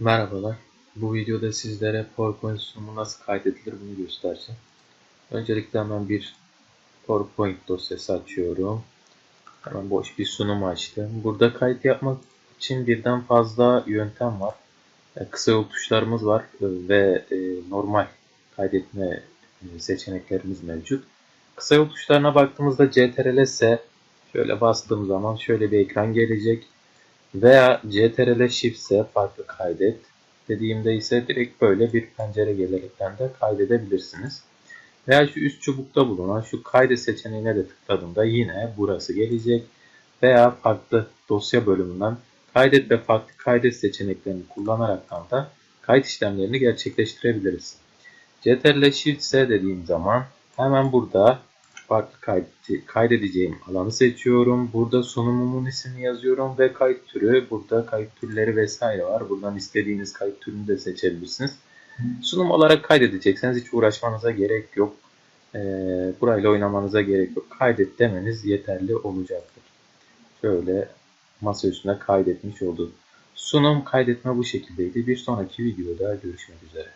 Merhabalar. Bu videoda sizlere PowerPoint sunumu nasıl kaydedilir bunu göstereceğim. Öncelikle hemen bir PowerPoint dosyası açıyorum. Hemen boş bir sunum açtım. Burada kayıt yapmak için birden fazla yöntem var. E, Kısa yol tuşlarımız var e, ve e, normal kaydetme seçeneklerimiz mevcut. Kısa yol tuşlarına baktığımızda CTRL S şöyle bastığım zaman şöyle bir ekran gelecek. Veya CTRL Shift ise farklı kaydet dediğimde ise direkt böyle bir pencere gelerekten de kaydedebilirsiniz. Veya şu üst çubukta bulunan şu kaydet seçeneğine de tıkladığımda yine burası gelecek. Veya farklı dosya bölümünden kaydet ve farklı kaydet seçeneklerini kullanaraktan da kayıt işlemlerini gerçekleştirebiliriz. CTRL Shift S dediğim zaman hemen burada farklı kaydet- kaydedeceğim alanı seçiyorum. Burada sunumumun ismini yazıyorum ve kayıt türü. Burada kayıt türleri vesaire var. Buradan istediğiniz kayıt türünü de seçebilirsiniz. Sunum olarak kaydedecekseniz hiç uğraşmanıza gerek yok. Ee, burayla oynamanıza gerek yok. Kaydet demeniz yeterli olacaktır. Şöyle masa üstüne kaydetmiş oldu. Sunum kaydetme bu şekildeydi. Bir sonraki videoda görüşmek üzere.